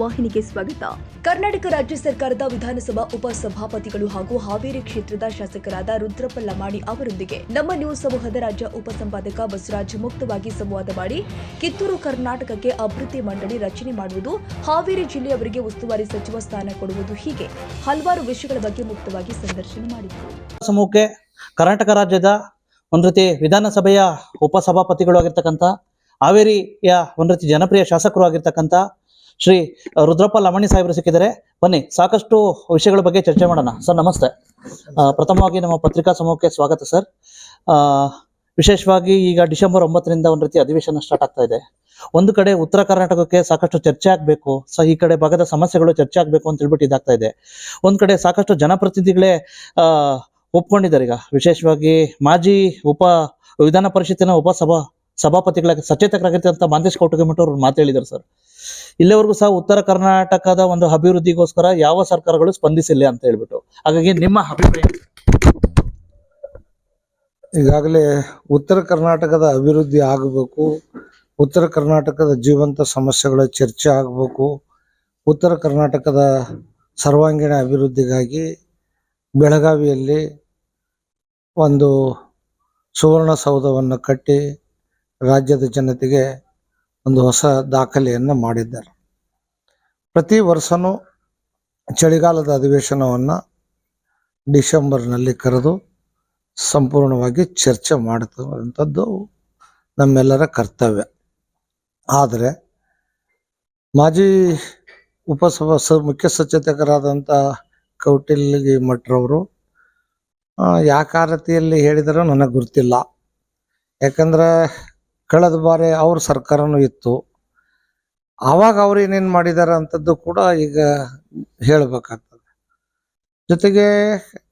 ವಾಹಿನಿಗೆ ಸ್ವಾಗತ. ಕರ್ನಾಟಕ ರಾಜ್ಯ ಸರ್ಕಾರದ ವಿಧಾನಸಭಾ ಉಪಸಭಾಪತಿಗಳು ಹಾಗೂ ಹಾವೇರಿ ಕ್ಷೇತ್ರದ ಶಾಸಕರಾದ ರುದ್ರಪ್ಪ ಲಮಾಣಿ ಅವರೊಂದಿಗೆ ನಮ್ಮ ನ್ಯೂಸ್ ಸಮೂಹದ ರಾಜ್ಯ ಉಪಸಂಪಾದಕ ಬಸವರಾಜ್ ಮುಕ್ತವಾಗಿ ಸಂವಾದ ಮಾಡಿ ಕಿತ್ತೂರು ಕರ್ನಾಟಕಕ್ಕೆ ಅಭಿವೃದ್ಧಿ ಮಂಡಳಿ ರಚನೆ ಮಾಡುವುದು, ಹಾವೇರಿ ಜಿಲ್ಲೆಯವರಿಗೆ ಉಸ್ತುವಾರಿ ಸಚಿವ ಸ್ಥಾನ ಕೊಡುವುದು ಹೀಗೆ ಹಲವಾರು ವಿಷಯಗಳ ಬಗ್ಗೆ ಮುಕ್ತವಾಗಿ ಸಂದರ್ಶನ ಮಾಡಿದರು. ಸಮೂಹಕ್ಕೆ ಕರ್ನಾಟಕ ರಾಜ್ಯದ ಒಂದು ರೀತಿ ವಿಧಾನಸಭೆಯ ಉಪಸಭಾಪತಿಗಳು ಆಗಿರ್ತಕ್ಕಂಥ, ಹಾವೇರಿಯ ಒಂದು ರೀತಿ ಜನಪ್ರಿಯ ಶಾಸಕರು ಆಗಿರ್ತಕ್ಕಂಥ ಶ್ರೀ ರುದ್ರಪ್ಪ ಲಮಣಿ ಸಾಹೇಬರು ಸಿಕ್ಕಿದ್ದಾರೆ ಬನ್ನಿ, ಸಾಕಷ್ಟು ವಿಷಯಗಳ ಬಗ್ಗೆ ಚರ್ಚೆ ಮಾಡೋಣ. ಸರ್, ನಮಸ್ತೆ. ಪ್ರಥಮವಾಗಿ ನಮ್ಮ ಪತ್ರಿಕಾ ಸಮೂಹಕ್ಕೆ ಸ್ವಾಗತ, ಸರ್. ವಿಶೇಷವಾಗಿ ಈಗ ಡಿಸೆಂಬರ್ ಒಂಬತ್ತರಿಂದ ಒಂದು ರೀತಿ ಅಧಿವೇಶನ ಸ್ಟಾರ್ಟ್ ಆಗ್ತಾ ಇದೆ. ಒಂದು ಕಡೆ ಉತ್ತರ ಕರ್ನಾಟಕಕ್ಕೆ ಸಾಕಷ್ಟು ಚರ್ಚೆ ಆಗಬೇಕು, ಸೊ, ಈ ಕಡೆ ಭಾಗದ ಸಮಸ್ಯೆಗಳು ಚರ್ಚೆ ಆಗಬೇಕು ಅಂತ ಹೇಳ್ಬಿಟ್ಟು ಇದಾಗ್ತಾ ಇದೆ. ಒಂದು ಕಡೆ ಸಾಕಷ್ಟು ಜನಪ್ರತಿನಿಧಿಗಳೇ ಒಪ್ಕೊಂಡಿದ್ದಾರೆ ಈಗ. ವಿಶೇಷವಾಗಿ ಮಾಜಿ ಉಪ, ವಿಧಾನ ಪರಿಷತ್ತಿನ ಉಪಸಭಾ ಸಭಾಪತಿಗಳ ಸಚೇತಕರಾಗಿರ್ತಕ್ಕಂಥ ಮಾಂತೇಶ್ ಕೌಟಗಿಮಠ ಅವರು ಮಾತು ಹೇಳಿದ್ದಾರೆ ಸರ್. ಇಲ್ಲಿವರೆಗೂ ಸಹ ಉತ್ತರ ಕರ್ನಾಟಕದ ಒಂದು ಅಭಿವೃದ್ಧಿಗೋಸ್ಕರ ಯಾವ ಸರ್ಕಾರಗಳು ಸ್ಪಂದಿಸಿಲ್ಲ ಅಂತ ಹೇಳ್ಬಿಟ್ಟು. ಹಾಗಾಗಿ ನಿಮ್ಮ ಅಭಿಪ್ರಾಯ ಈಗಾಗಲೇ ಉತ್ತರ ಕರ್ನಾಟಕದ ಅಭಿವೃದ್ಧಿ ಆಗಬೇಕು, ಉತ್ತರ ಕರ್ನಾಟಕದ ಜೀವಂತ ಸಮಸ್ಯೆಗಳ ಚರ್ಚೆ ಆಗಬೇಕು, ಉತ್ತರ ಕರ್ನಾಟಕದ ಸರ್ವಾಂಗೀಣ ಅಭಿವೃದ್ಧಿಗಾಗಿ ಬೆಳಗಾವಿಯಲ್ಲಿ ಒಂದು ಸುವರ್ಣಸೌಧವನ್ನು ಕಟ್ಟಿ ರಾಜ್ಯದ ಜನತೆಗೆ ಒಂದು ಹೊಸ ದಾಖಲೆಯನ್ನು ಮಾಡಿದ್ದಾರೆ. ಪ್ರತಿ ವರ್ಷವೂ ಚಳಿಗಾಲದ ಅಧಿವೇಶನವನ್ನು ಡಿಸೆಂಬರ್ನಲ್ಲಿ ಕರೆದು ಸಂಪೂರ್ಣವಾಗಿ ಚರ್ಚೆ ಮಾಡುವಂಥದ್ದು ನಮ್ಮೆಲ್ಲರ ಕರ್ತವ್ಯ. ಆದರೆ ಮಾಜಿ ಉಪಸಭಾ ಸ ಮುಖ್ಯ ಸಚೇತಕರಾದಂಥ ಕೌಟಿಲ್ಗಿ ಮಠರವರು ಯಾಕಾರತಿಯಲ್ಲಿ ಹೇಳಿದಾರೋ ನನಗೆ ಗೊತ್ತಿಲ್ಲ. ಯಾಕಂದ್ರೆ ಕಳೆದ ಬಾರಿ ಅವ್ರ ಸರ್ಕಾರನೂ ಇತ್ತು. ಆವಾಗ ಅವ್ರು ಏನೇನು ಮಾಡಿದ್ದಾರೆ ಅಂಥದ್ದು ಕೂಡ ಈಗ ಹೇಳಬೇಕಾಗ್ತದೆ. ಜೊತೆಗೆ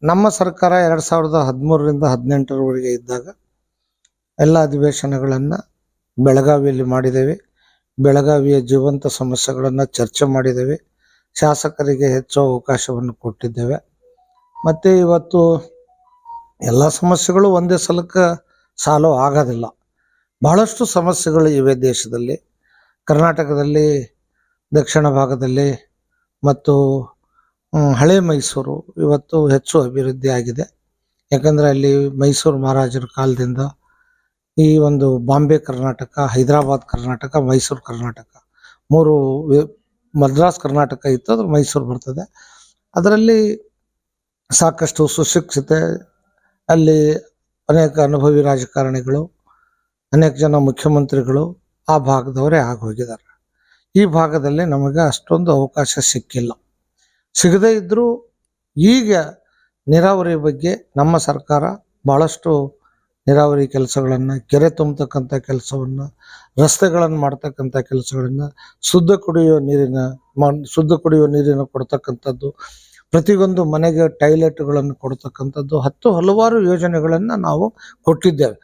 ನಮ್ಮ ಸರ್ಕಾರ ಎರಡು ಸಾವಿರದ ಹದಿಮೂರರಿಂದ ಹದಿನೆಂಟರವರೆಗೆ ಇದ್ದಾಗ ಎಲ್ಲ ಅಧಿವೇಶನಗಳನ್ನು ಬೆಳಗಾವಿಯಲ್ಲಿ ಮಾಡಿದ್ದೇವೆ. ಬೆಳಗಾವಿಯ ಜೀವಂತ ಸಮಸ್ಯೆಗಳನ್ನು ಚರ್ಚೆ ಮಾಡಿದ್ದೇವೆ. ಶಾಸಕರಿಗೆ ಹೆಚ್ಚು ಅವಕಾಶವನ್ನು ಕೊಟ್ಟಿದ್ದೇವೆ. ಮತ್ತು ಇವತ್ತು ಎಲ್ಲ ಸಮಸ್ಯೆಗಳು ಒಂದೇ ಸಲಕ್ಕೆ ಸಾಲು ಆಗೋದಿಲ್ಲ. ಬಹಳಷ್ಟು ಸಮಸ್ಯೆಗಳು ಇವೆ ದೇಶದಲ್ಲಿ. ಕರ್ನಾಟಕದಲ್ಲಿ, ದಕ್ಷಿಣ ಭಾಗದಲ್ಲಿ ಮತ್ತು ಹಳೆ ಮೈಸೂರು ಇವತ್ತು ಹೆಚ್ಚು ಅಭಿವೃದ್ಧಿ ಆಗಿದೆ. ಯಾಕಂದರೆ ಅಲ್ಲಿ ಮೈಸೂರು ಮಹಾರಾಜರ ಕಾಲದಿಂದ ಈ ಒಂದು ಬಾಂಬೆ ಕರ್ನಾಟಕ, ಹೈದರಾಬಾದ್ ಕರ್ನಾಟಕ, ಮೈಸೂರು ಕರ್ನಾಟಕ ಮೂರು ಮದ್ರಾಸ್ ಕರ್ನಾಟಕ ಇತ್ತು ಅದು ಮೈಸೂರು ಬರ್ತದೆ. ಅದರಲ್ಲಿ ಸಾಕಷ್ಟು ಸುಶಿಕ್ಷಿತ, ಅಲ್ಲಿ ಅನೇಕ ಅನುಭವಿ ರಾಜಕಾರಣಿಗಳು ಅನೇಕ ಜನ ಮುಖ್ಯಮಂತ್ರಿಗಳು ಆ ಭಾಗದವರೇ ಆಗೋಗಿದ್ದಾರೆ. ಈ ಭಾಗದಲ್ಲಿ ನಮಗೆ ಅಷ್ಟೊಂದು ಅವಕಾಶ ಸಿಕ್ಕಿಲ್ಲ. ಸಿಗದೇ ಇದ್ದರೂ ಈಗ ನೀರಾವರಿ ಬಗ್ಗೆ ನಮ್ಮ ಸರ್ಕಾರ ಭಾಳಷ್ಟು ನೀರಾವರಿ ಕೆಲಸಗಳನ್ನು, ಕೆರೆ ತುಂಬತಕ್ಕಂಥ ಕೆಲಸವನ್ನು, ರಸ್ತೆಗಳನ್ನು ಮಾಡ್ತಕ್ಕಂಥ ಕೆಲಸಗಳನ್ನು, ಶುದ್ಧ ಕುಡಿಯುವ ನೀರಿನ ಶುದ್ಧ ಕುಡಿಯುವ ನೀರಿನ ಕೊಡ್ತಕ್ಕಂಥದ್ದು ಪ್ರತಿಯೊಂದು ಮನೆಗೆ ಟಾಯ್ಲೆಟ್ಗಳನ್ನು ಕೊಡ್ತಕ್ಕಂಥದ್ದು, ಹತ್ತು ಹಲವಾರು ಯೋಜನೆಗಳನ್ನು ನಾವು ಕೊಟ್ಟಿದ್ದೇವೆ.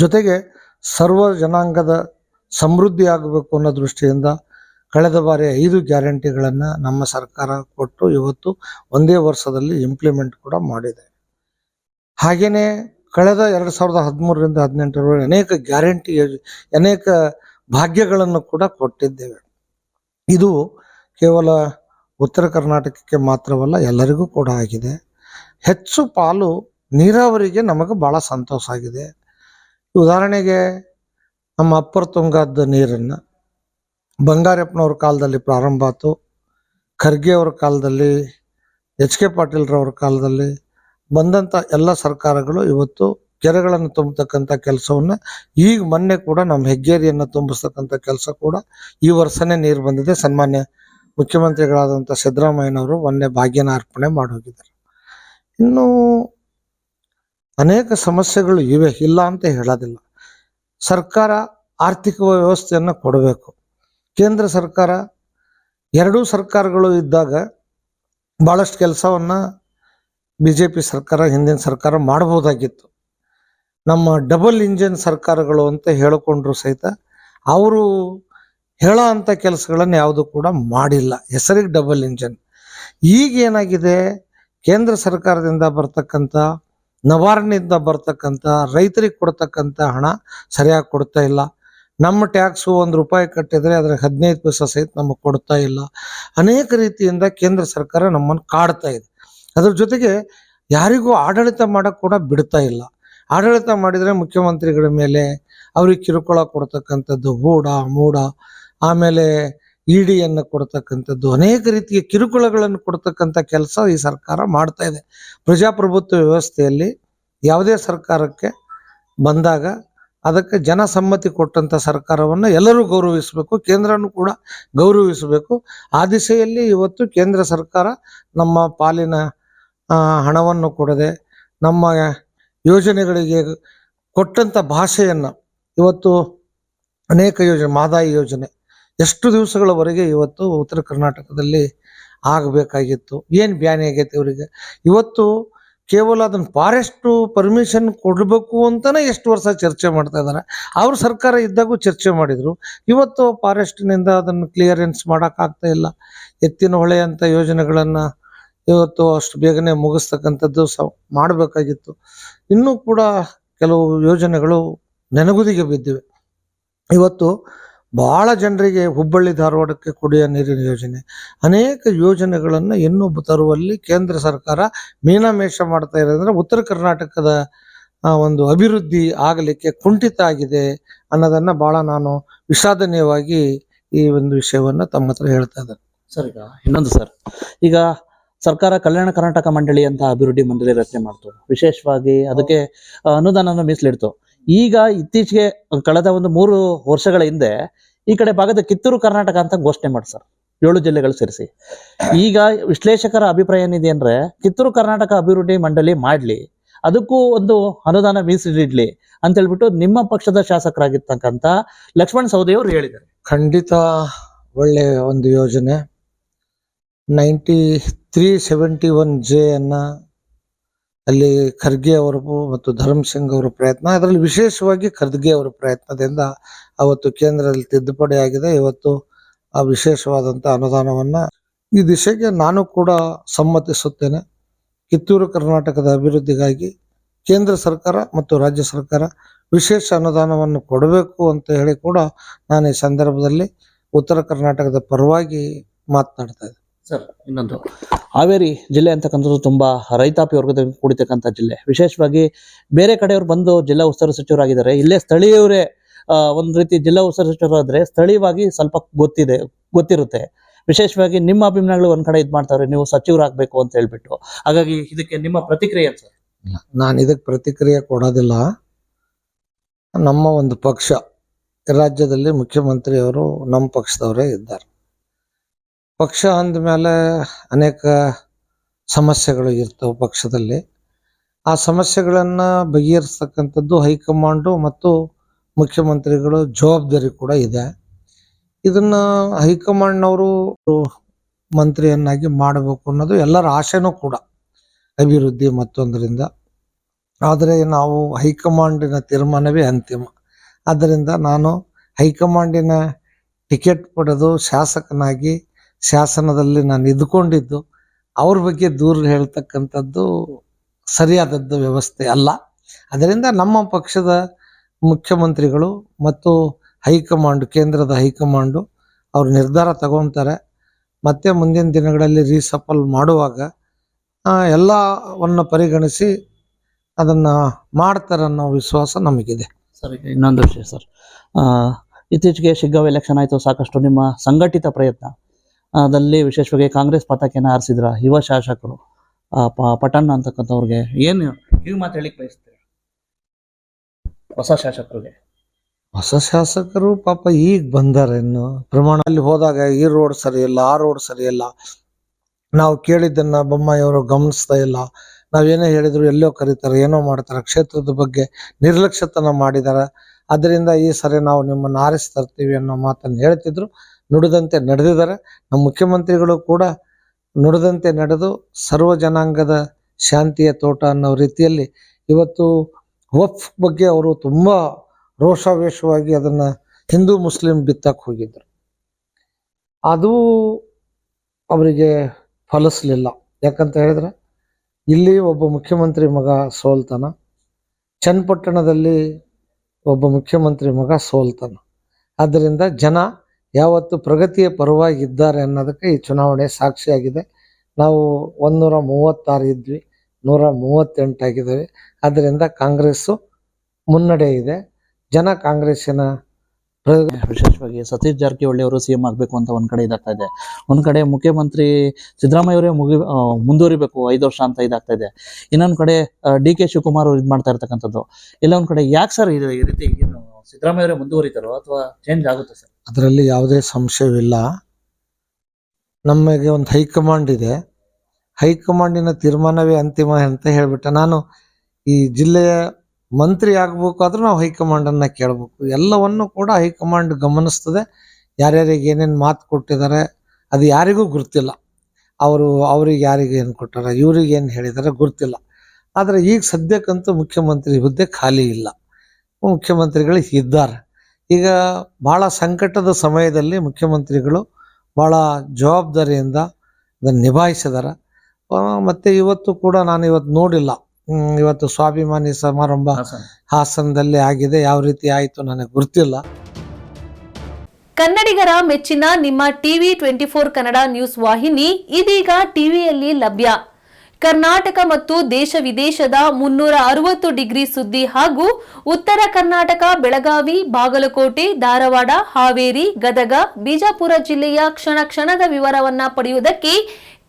ಜೊತೆಗೆ ಸರ್ವ ಜನಾಂಗದ ಸಮೃದ್ಧಿ ಆಗಬೇಕು ಅನ್ನೋ ದೃಷ್ಟಿಯಿಂದ ಕಳೆದ ಬಾರಿ ಐದು ಗ್ಯಾರಂಟಿಗಳನ್ನು ನಮ್ಮ ಸರ್ಕಾರ ಕೊಟ್ಟು ಇವತ್ತು ಒಂದೇ ವರ್ಷದಲ್ಲಿ ಇಂಪ್ಲಿಮೆಂಟ್ ಕೂಡ ಮಾಡಿದೆ. ಹಾಗೆಯೇ ಕಳೆದ ಎರಡು ಸಾವಿರದ ಹದಿಮೂರರಿಂದ ಹದಿನೆಂಟರವರೆಗೆ ಅನೇಕ ಗ್ಯಾರಂಟಿ ಅನೇಕ ಭಾಗ್ಯಗಳನ್ನು ಕೂಡ ಕೊಟ್ಟಿದ್ದೇವೆ. ಇದು ಕೇವಲ ಉತ್ತರ ಕರ್ನಾಟಕಕ್ಕೆ ಮಾತ್ರವಲ್ಲ, ಎಲ್ಲರಿಗೂ ಕೂಡ ಆಗಿದೆ. ಹೆಚ್ಚು ಪಾಲು ನೀರಾವರಿಗೆ ನಮಗೆ ಭಾಳ ಸಂತೋಷ ಆಗಿದೆ. ಉದಾಹರಣೆಗೆ ನಮ್ಮ ಅಪ್ಪರ್ ತುಂಗಾದ ನೀರನ್ನು ಬಂಗಾರಪ್ಪನವ್ರ ಕಾಲದಲ್ಲಿ ಪ್ರಾರಂಭ ಆಯ್ತು ಖರ್ಗೆ ಅವ್ರ ಕಾಲದಲ್ಲಿ, ಎಚ್ ಕೆ ಪಾಟೀಲ್ರವ್ರ ಕಾಲದಲ್ಲಿ ಬಂದಂಥ ಎಲ್ಲ ಸರ್ಕಾರಗಳು ಇವತ್ತು ಕೆರೆಗಳನ್ನು ತುಂಬತಕ್ಕಂಥ ಕೆಲಸವನ್ನು ಈಗ ಮೊನ್ನೆ ಕೂಡ ನಮ್ಮ ಹೆಗ್ಗೇರಿಯನ್ನು ತುಂಬಿಸ್ತಕ್ಕಂಥ ಕೆಲಸ ಕೂಡ ಈ ವರ್ಷನೇ ನೀರು ಬಂದಿದೆ. ಸನ್ಮಾನ್ಯ ಮುಖ್ಯಮಂತ್ರಿಗಳಾದಂಥ ಸಿದ್ದರಾಮಯ್ಯನವರು ಮೊನ್ನೆ ಭಾಗ್ಯನ ಅರ್ಪಣೆ ಮಾಡೋಗಿದ್ದಾರೆ ಇನ್ನು ಅನೇಕ ಸಮಸ್ಯೆಗಳು ಇವೆ, ಇಲ್ಲ ಅಂತ ಹೇಳೋದಿಲ್ಲ. ಸರ್ಕಾರ ಆರ್ಥಿಕ ವ್ಯವಸ್ಥೆಯನ್ನು ಕೊಡಬೇಕು. ಕೇಂದ್ರ ಸರ್ಕಾರ, ಎರಡೂ ಸರ್ಕಾರಗಳು ಇದ್ದಾಗ ಭಾಳಷ್ಟು ಕೆಲಸವನ್ನು ಬಿ ಜೆ ಪಿ ಸರ್ಕಾರ, ಹಿಂದಿನ ಸರ್ಕಾರ ಮಾಡಬಹುದಾಗಿತ್ತು ನಮ್ಮ ಡಬಲ್ ಇಂಜಿನ್ ಸರ್ಕಾರಗಳು ಅಂತ ಹೇಳಿಕೊಂಡ್ರು ಸಹಿತ ಅವರು ಹೇಳೋ ಅಂಥ ಕೆಲಸಗಳನ್ನು ಯಾವುದು ಕೂಡ ಮಾಡಿಲ್ಲ. ಹೆಸರಿಗೆ ಡಬಲ್ ಇಂಜನ್. ಈಗ ಏನಾಗಿದೆ? ಕೇಂದ್ರ ಸರ್ಕಾರದಿಂದ ಬರ್ತಕ್ಕಂಥ ನವಾರ್ಣಿಂದ ಬರ್ತಕ್ಕಂಥ ರೈತರಿಗೆ ಕೊಡ್ತಕ್ಕಂಥ ಹಣ ಸರಿಯಾಗಿ ಕೊಡ್ತಾ ಇಲ್ಲ. ನಮ್ಮ ಟ್ಯಾಕ್ಸು ಒಂದು ರೂಪಾಯಿ ಕಟ್ಟಿದರೆ ಅದರ ಹದಿನೈದು ಪೈಸೆ ಸಹಿತ ನಮಗೆ ಕೊಡ್ತಾ ಇಲ್ಲ. ಅನೇಕ ರೀತಿಯಿಂದ ಕೇಂದ್ರ ಸರ್ಕಾರ ನಮ್ಮನ್ನು ಕಾಡ್ತಾ ಇದೆ. ಅದ್ರ ಜೊತೆಗೆ ಯಾರಿಗೂ ಆಡಳಿತ ಮಾಡೋಕ್ಕೆ ಕೂಡ ಬಿಡ್ತಾ ಇಲ್ಲ. ಆಡಳಿತ ಮಾಡಿದರೆ ಮುಖ್ಯಮಂತ್ರಿಗಳ ಮೇಲೆ ಅವ್ರಿಗೆ ಕಿರುಕುಳ ಕೊಡ್ತಕ್ಕಂಥದ್ದು ಹೂಡ, ಮೂಡ, ಆಮೇಲೆ ಇಡಿಯನ್ನು ಕೊಡ್ತಕ್ಕಂಥದ್ದು, ಅನೇಕ ರೀತಿಯ ಕಿರುಕುಳಗಳನ್ನು ಕೊಡ್ತಕ್ಕಂಥ ಕೆಲಸ ಈ ಸರ್ಕಾರ ಮಾಡ್ತಾ ಇದೆ. ಪ್ರಜಾಪ್ರಭುತ್ವ ವ್ಯವಸ್ಥೆಯಲ್ಲಿ ಯಾವುದೇ ಸರ್ಕಾರಕ್ಕೆ ಬಂದಾಗ ಅದಕ್ಕೆ ಜನಸಮ್ಮತಿ ಕೊಟ್ಟಂತ ಸರ್ಕಾರವನ್ನು ಎಲ್ಲರೂ ಗೌರವಿಸಬೇಕು, ಕೇಂದ್ರನೂ ಕೂಡ ಗೌರವಿಸಬೇಕು. ಆ ದಿಸೆಯಲ್ಲಿ ಇವತ್ತು ಕೇಂದ್ರ ಸರ್ಕಾರ ನಮ್ಮ ಪಾಲಿನ ಹಣವನ್ನು ಕೊಡದೆ ನಮ್ಮ ಯೋಜನೆಗಳಿಗೆ ಕೊಟ್ಟಂತ ಭಾಷೆಯನ್ನು ಇವತ್ತು ಅನೇಕ ಯೋಜನೆ, ಮಾದಾಯಿ ಯೋಜನೆ ಎಷ್ಟು ದಿವಸಗಳವರೆಗೆ ಇವತ್ತು ಉತ್ತರ ಕರ್ನಾಟಕದಲ್ಲಿ ಆಗಬೇಕಾಗಿತ್ತು? ಏನು ಬ್ಯಾನಿ ಆಗೈತೆ ಇವರಿಗೆ? ಇವತ್ತು ಕೇವಲ ಅದನ್ನು ಫಾರೆಸ್ಟ್ ಪರ್ಮಿಷನ್ ಕೊಡಬೇಕು ಅಂತಲೇ ಎಷ್ಟು ವರ್ಷ ಚರ್ಚೆ ಮಾಡ್ತಾ ಇದ್ದಾರೆ ಅವ್ರ ಸರ್ಕಾರ ಇದ್ದಾಗೂ ಚರ್ಚೆ ಮಾಡಿದರು. ಇವತ್ತು ಫಾರೆಸ್ಟ್ನಿಂದ ಅದನ್ನು ಕ್ಲಿಯರೆನ್ಸ್ ಮಾಡೋಕ್ಕಾಗ್ತಾ ಇಲ್ಲ. ಎತ್ತಿನ ಹೊಳೆ ಅಂತ ಯೋಜನೆಗಳನ್ನು ಇವತ್ತು ಅಷ್ಟು ಬೇಗನೆ ಮುಗಿಸ್ತಕ್ಕಂಥದ್ದು ಸ ಮಾಡಬೇಕಾಗಿತ್ತು. ಇನ್ನೂ ಕೂಡ ಕೆಲವು ಯೋಜನೆಗಳು ನೆನಗುದಿಗೆ ಬಿದ್ದಿವೆ. ಇವತ್ತು ಬಹಳ ಜನರಿಗೆ ಹುಬ್ಬಳ್ಳಿ ಧಾರವಾಡಕ್ಕೆ ಕುಡಿಯುವ ನೀರಿನ ಯೋಜನೆ. ಅನೇಕ ಯೋಜನೆಗಳನ್ನು ಇನ್ನೂ ತರುವಲ್ಲಿ ಕೇಂದ್ರ ಸರ್ಕಾರ ಮೀನಾಮೇಷ ಮಾಡ್ತಾ ಇರೋದ್ರೆ ಉತ್ತರ ಕರ್ನಾಟಕದ ಒಂದು ಅಭಿವೃದ್ಧಿ ಆಗಲಿಕ್ಕೆ ಕುಂಠಿತ ಆಗಿದೆ ಅನ್ನೋದನ್ನ ಬಹಳ ನಾನು ವಿಷಾದನೀಯವಾಗಿ ಈ ಒಂದು ವಿಷಯವನ್ನ ತಮ್ಮ ಹತ್ರ ಹೇಳ್ತಾ ಇದ್ದಾರೆ ಸರ್, ಈಗ ಇನ್ನೊಂದು ಸರ್. ಈಗ ಸರ್ಕಾರ ಕಲ್ಯಾಣ ಕರ್ನಾಟಕ ಮಂಡಳಿ ಅಂತ ಅಭಿವೃದ್ಧಿ ಮಂಡಳಿ ರಚನೆ ಮಾಡ್ತು. ವಿಶೇಷವಾಗಿ ಅದಕ್ಕೆ ಅನುದಾನವನ್ನ ಮೀಸಲಿಡ್ತು. ಈಗ ಇತ್ತೀಚೆಗೆ ಕಳೆದ ಒಂದು ಮೂರು ವರ್ಷಗಳ ಹಿಂದೆ ಈ ಕಡೆ ಭಾಗದ ಕಿತ್ತೂರು ಕರ್ನಾಟಕ ಅಂತ ಘೋಷಣೆ ಮಾಡಿ ಸರ್. ಏಳು ಜಿಲ್ಲೆಗಳು ಸೇರಿಸಿ. ಈಗ ವಿಶ್ಲೇಷಕರ ಅಭಿಪ್ರಾಯ ಏನಿದೆ ಅಂದ್ರೆ ಕಿತ್ತೂರು ಕರ್ನಾಟಕ ಅಭಿವೃದ್ಧಿ ಮಂಡಳಿ ಮಾಡ್ಲಿ, ಅದಕ್ಕೂ ಒಂದು ಅನುದಾನ ಮೀಸಲಿಡ್ಲಿ ಅಂತ ಹೇಳ್ಬಿಟ್ಟು ನಿಮ್ಮ ಪಕ್ಷದ ಶಾಸಕರಾಗಿರ್ತಕ್ಕಂಥ ಲಕ್ಷ್ಮಣ್ ಸವದಿ ಅವರು ಹೇಳಿದ್ದಾರೆ. ಖಂಡಿತ ಒಳ್ಳೆಯ ಒಂದು ಯೋಜನೆ. Ninety three seventy one J ಅನ್ನ ಅಲ್ಲಿ ಖರ್ಗೆ ಅವರು ಮತ್ತು ಧರ್ಮ್ ಸಿಂಗ್ ಅವರ ಪ್ರಯತ್ನ, ಅದರಲ್ಲಿ ವಿಶೇಷವಾಗಿ ಖರ್ಗೆ ಅವರ ಪ್ರಯತ್ನದಿಂದ ಅವತ್ತು ಕೇಂದ್ರದಲ್ಲಿ ತಿದ್ದುಪಡಿ ಆಗಿದೆ. ಇವತ್ತು ಆ ವಿಶೇಷವಾದಂಥ ಅನುದಾನವನ್ನ ಈ ದಿಶೆಗೆ ನಾನು ಕೂಡ ಸಮ್ಮತಿಸುತ್ತೇನೆ. ಕಿತ್ತೂರು ಕರ್ನಾಟಕದ ಅಭಿವೃದ್ಧಿಗಾಗಿ ಕೇಂದ್ರ ಸರ್ಕಾರ ಮತ್ತು ರಾಜ್ಯ ಸರ್ಕಾರ ವಿಶೇಷ ಅನುದಾನವನ್ನು ಕೊಡಬೇಕು ಅಂತ ಹೇಳಿ ಕೂಡ ನಾನು ಈ ಸಂದರ್ಭದಲ್ಲಿ ಉತ್ತರ ಕರ್ನಾಟಕದ ಪರವಾಗಿ ಮಾತನಾಡ್ತಾ ಇದ್ದೆ. ಸರ್, ಇನ್ನೊಂದು. ಹಾವೇರಿ ಜಿಲ್ಲೆ ಅಂತಕ್ಕಂಥದ್ದು ತುಂಬಾ ರೈತಾಪಿ ವರ್ಗದ ಕೂಡಿತಕ್ಕಂಥ ಜಿಲ್ಲೆ. ವಿಶೇಷವಾಗಿ ಬೇರೆ ಕಡೆಯವರು ಬಂದು ಜಿಲ್ಲಾ ಉಸ್ತುವಾರಿ ಸಚಿವರಾಗಿದ್ದಾರೆ. ಇಲ್ಲೇ ಸ್ಥಳೀಯವರೇ ಒಂದು ರೀತಿ ಜಿಲ್ಲಾ ಉಸ್ತುವಾರಿ ಸಚಿವರಾದ್ರೆ ಸ್ಥಳೀಯವಾಗಿ ಸ್ವಲ್ಪ ಗೊತ್ತಿದೆ, ಗೊತ್ತಿರುತ್ತೆ. ವಿಶೇಷವಾಗಿ ನಿಮ್ಮ ಅಭಿಮಾನಿಗಳು ಒಂದ್ ಕಡೆ ಇದು ಮಾಡ್ತಾರೆ, ನೀವು ಸಚಿವರಾಗಬೇಕು ಅಂತ ಹೇಳ್ಬಿಟ್ಟು. ಹಾಗಾಗಿ ಇದಕ್ಕೆ ನಿಮ್ಮ ಪ್ರತಿಕ್ರಿಯೆ ಸರ್? ನಾನು ಇದಕ್ಕೆ ಪ್ರತಿಕ್ರಿಯೆ ಕೊಡೋದಿಲ್ಲ. ನಮ್ಮ ಒಂದು ಪಕ್ಷ ರಾಜ್ಯದಲ್ಲಿ ಮುಖ್ಯಮಂತ್ರಿಯವರು ನಮ್ಮ ಪಕ್ಷದವರೇ ಇದ್ದಾರೆ. ಪಕ್ಷ ಅಂದಮೇಲೆ ಅನೇಕ ಸಮಸ್ಯೆಗಳು ಇರ್ತವೆ ಪಕ್ಷದಲ್ಲಿ. ಆ ಸಮಸ್ಯೆಗಳನ್ನು ಬಗೆಹರಿಸ್ತಕ್ಕಂಥದ್ದು ಹೈಕಮಾಂಡು ಮತ್ತು ಮುಖ್ಯಮಂತ್ರಿಗಳು ಜವಾಬ್ದಾರಿ ಕೂಡ ಇದೆ. ಇದನ್ನು ಹೈಕಮಾಂಡ್ನವರು ಮಂತ್ರಿಯನ್ನಾಗಿ ಮಾಡಬೇಕು ಅನ್ನೋದು ಎಲ್ಲರ ಆಶೆನೂ ಕೂಡ ಅಭಿವೃದ್ಧಿ ಮತ್ತೊಂದರಿಂದ. ಆದರೆ ನಾವು ಹೈಕಮಾಂಡಿನ ತೀರ್ಮಾನವೇ ಅಂತಿಮ. ಆದ್ದರಿಂದ ನಾನು ಹೈಕಮಾಂಡಿನ ಟಿಕೆಟ್ ಪಡೆದು ಶಾಸಕನಾಗಿ ಶಾಸನದಲ್ಲಿ ನಾನು ಇದ್ಕೊಂಡಿದ್ದು ಅವ್ರ ಬಗ್ಗೆ ದೂರ ಹೇಳ್ತಕ್ಕಂಥದ್ದು ಸರಿಯಾದದ್ದು ವ್ಯವಸ್ಥೆ ಅಲ್ಲ. ಅದರಿಂದ ನಮ್ಮ ಪಕ್ಷದ ಮುಖ್ಯಮಂತ್ರಿಗಳು ಮತ್ತು ಹೈಕಮಾಂಡ್, ಕೇಂದ್ರದ ಹೈಕಮಾಂಡು ಅವ್ರು ನಿರ್ಧಾರ ತಗೊತಾರೆ. ಮತ್ತೆ ಮುಂದಿನ ದಿನಗಳಲ್ಲಿ ರೀಸಫಲ್ ಮಾಡುವಾಗ ಎಲ್ಲವನ್ನು ಪರಿಗಣಿಸಿ ಅದನ್ನ ಮಾಡ್ತಾರೆ ಅನ್ನೋ ವಿಶ್ವಾಸ ನಮಗಿದೆ. ಸರ್ ಇನ್ನೊಂದು ವಿಷಯ ಸರ್. ಇತ್ತೀಚೆಗೆ ಶಿಗ್ಗಾಂವ್ ಎಲೆಕ್ಷನ್ ಆಯಿತು, ಸಾಕಷ್ಟು ನಿಮ್ಮ ಸಂಘಟಿತ ಪ್ರಯತ್ನ. ಅದಲ್ಲಿ ವಿಶೇಷವಾಗಿ ಕಾಂಗ್ರೆಸ್ ಪತಾಕೆಯನ್ನು ಆರಿಸಿದ್ರ ಯುವ ಶಾಸಕರು. ಪಟನ್ ಅಂತಕ್ಕಂಥವ್ರಿಗೆ ಏನು ಇವ್ ಮಾತು ಹೇಳಿಕ್ ಬಯಸ್ತೀರ? ಹೊಸ ಶಾಸಕರಿಗೆ. ಹೊಸ ಶಾಸಕರು ಪಾಪ ಈಗ ಬಂದಾರೆ ಇನ್ನು. ಪ್ರಮಾಣ ಅಲ್ಲಿ ಹೋದಾಗ ಈ ರೋಡ್ ಸರಿ ಇಲ್ಲ ಆ ರೋಡ್ ಸರಿ ಇಲ್ಲ ನಾವು ಕೇಳಿದ್ದನ್ನ ಬೊಮ್ಮಾಯಿಯವರು ಗಮನಿಸ್ತಾ ಇಲ್ಲ. ನಾವೇನೇ ಹೇಳಿದ್ರು ಎಲ್ಲೋ ಕರೀತಾರೆ, ಏನೋ ಮಾಡ್ತಾರೆ, ಕ್ಷೇತ್ರದ ಬಗ್ಗೆ ನಿರ್ಲಕ್ಷ್ಯತನ ಮಾಡಿದ್ದಾರೆ ಅದರಿಂದ ಈ ಸರಿ ನಾವು ನಿಮ್ಮನ್ನು ಆರಿಸಿ ತರ್ತೀವಿ ಅನ್ನೋ ಮಾತನ್ನು ಹೇಳ್ತಿದ್ರು. ನುಡಿದಂತೆ ನಡೆದಿದ್ದಾರೆ. ನಮ್ಮ ಮುಖ್ಯಮಂತ್ರಿಗಳು ಕೂಡ ನುಡಿದಂತೆ ನಡೆದು ಸರ್ವ ಜನಾಂಗದ ಶಾಂತಿಯ ತೋಟ ಅನ್ನೋ ರೀತಿಯಲ್ಲಿ ಇವತ್ತು ವಫ್ ಬಗ್ಗೆ ಅವರು ತುಂಬ ರೋಷಾವೇಶವಾಗಿ ಅದನ್ನು ಹಿಂದೂ ಮುಸ್ಲಿಂ ಬಿತ್ತಕ್ಕೆ ಹೋಗಿದ್ದರು ಅದು ಅವರಿಗೆ ಫಲಿಸಲಿಲ್ಲ. ಯಾಕಂತ ಹೇಳಿದ್ರೆ ಇಲ್ಲಿ ಒಬ್ಬ ಮುಖ್ಯಮಂತ್ರಿ ಮಗ ಸೋಲ್ತಾನ. ಚನ್ನಪಟ್ಟಣದಲ್ಲಿ ಒಬ್ಬ ಮುಖ್ಯಮಂತ್ರಿ ಮಗ ಸೋಲ್ತಾನ. ಆದ್ದರಿಂದ ಜನ ಯಾವತ್ತು ಪ್ರಗತಿಯ ಪರವಾಗಿದ್ದಾರೆ ಅನ್ನೋದಕ್ಕೆ ಈ ಚುನಾವಣೆ ಸಾಕ್ಷಿಯಾಗಿದೆ. ನಾವು ಒಂದೂರ ಮೂವತ್ತಾರು ಇದ್ವಿ, ನೂರ ಮೂವತ್ತೆಂಟಾಗಿದ್ದೇವೆ ಆದ್ದರಿಂದ ಕಾಂಗ್ರೆಸ್ಸು ಮುನ್ನಡೆ ಇದೆ. ಜನ ಕಾಂಗ್ರೆಸ್ಸಿನ ವಿಶೇಷವಾಗಿ ಸತೀಶ್ ಜಾರಕಿಹೊಳಿ ಅವರು ಸಿಎಂ ಆಗಬೇಕು ಅಂತ ಒಂದ್ ಕಡೆ ಇದಾಗ್ತಾ ಇದೆ. ಒಂದ್ ಕಡೆ ಮುಖ್ಯಮಂತ್ರಿ ಸಿದ್ದರಾಮಯ್ಯ ಅವರೇ ಮುಗಿ ಮುಂದುವರಿಬೇಕು, ಐದು ವರ್ಷ ಅಂತ ಇದಾಗ್ತಾ ಇದೆ. ಇನ್ನೊಂದ್ ಕಡೆ ಡಿ ಕೆ ಶಿವಕುಮಾರ್ ಅವರು ಇದು ಮಾಡ್ತಾ ಇರ್ತಕ್ಕಂಥದ್ದು. ಇಲ್ಲ, ಒಂದ್ ಕಡೆ ಯಾಕೆ ಸರ್ ಇದು ಈ ರೀತಿ ಏನು ಸಿದ್ದರಾಮಯ್ಯ ಅವರೇ ಮುಂದುವರಿತಾರೋ ಅಥವಾ ಚೇಂಜ್ ಆಗುತ್ತೆ ಸರ್? ಅದರಲ್ಲಿ ಯಾವುದೇ ಸಂಶಯವಿಲ್ಲ. ನಮಗೆ ಒಂದು ಹೈಕಮಾಂಡ್ ಇದೆ. ಹೈಕಮಾಂಡಿನ ತೀರ್ಮಾನವೇ ಅಂತಿಮ ಅಂತ ಹೇಳ್ಬಿಟ್ಟೆ ನಾನು ಈ ಜಿಲ್ಲೆಯ ಮಂತ್ರಿ ಆಗ್ಬೇಕಾದ್ರೂ ನಾವು ಹೈಕಮಾಂಡನ್ನು ಕೇಳಬೇಕು. ಎಲ್ಲವನ್ನು ಕೂಡ ಹೈಕಮಾಂಡ್ ಗಮನಿಸ್ತದೆ. ಯಾರ್ಯಾರಿಗೆ ಏನೇನು ಮಾತು ಕೊಟ್ಟಿದ್ದಾರೆ, ಅದು ಯಾರಿಗೂ ಗೊತ್ತಿಲ್ಲ ಅವರು, ಅವ್ರಿಗೆ ಯಾರಿಗೆ ಏನು ಕೊಟ್ಟಾರ, ಇವ್ರಿಗೆ ಏನು ಹೇಳಿದ್ದಾರೆ ಗೊತ್ತಿಲ್ಲ. ಆದರೆ ಈಗ ಸದ್ಯಕ್ಕಂತೂ ಮುಖ್ಯಮಂತ್ರಿ ಹುದ್ದೆ ಖಾಲಿ ಇಲ್ಲ. ಮುಖ್ಯಮಂತ್ರಿಗಳು ಇದ್ದಾರೆ. ಈಗ ಭಾಳ ಸಂಕಟದ ಸಮಯದಲ್ಲಿ ಮುಖ್ಯಮಂತ್ರಿಗಳು ಭಾಳ ಜವಾಬ್ದಾರಿಯಿಂದ ಅದನ್ನು ನಿಭಾಯಿಸಿದಾರೆ. ಮತ್ತು ಮತ್ತೆ ಇವತ್ತು ಕೂಡ ನಾನು ಇವತ್ತು ನೋಡಿಲ್ಲ. ಹ್ಮ್, ಇವತ್ತು ಸ್ವಾಭಿಮಾನಿ ಸಮಾರಂಭ ಹಾಸನದಲ್ಲಿ ಆಗಿದೆ. ಯಾವ ರೀತಿ ಆಯಿತು ನನಗೆ ಗೊತ್ತಿಲ್ಲ. ಕನ್ನಡಿಗರ ಮೆಚ್ಚಿನ ನಿಮ್ಮ TV twenty four Kannada news ವಾಹಿನಿ ಇದೀಗ ಟಿವಿಯಲ್ಲಿ ಲಭ್ಯ. ಕರ್ನಾಟಕ ಮತ್ತು ದೇಶ ವಿದೇಶದ ಮುನ್ನೂರ ಅರವತ್ತು ಡಿಗ್ರಿ ಸುದ್ದಿ ಹಾಗೂ ಉತ್ತರ ಕರ್ನಾಟಕ ಬೆಳಗಾವಿ ಬಾಗಲಕೋಟೆ ಧಾರವಾಡ ಹಾವೇರಿ ಗದಗ ಬಿಜಾಪುರ ಜಿಲ್ಲೆಯ ಕ್ಷಣ ಕ್ಷಣದ ವಿವರವನ್ನ ಪಡೆಯುವುದಕ್ಕೆ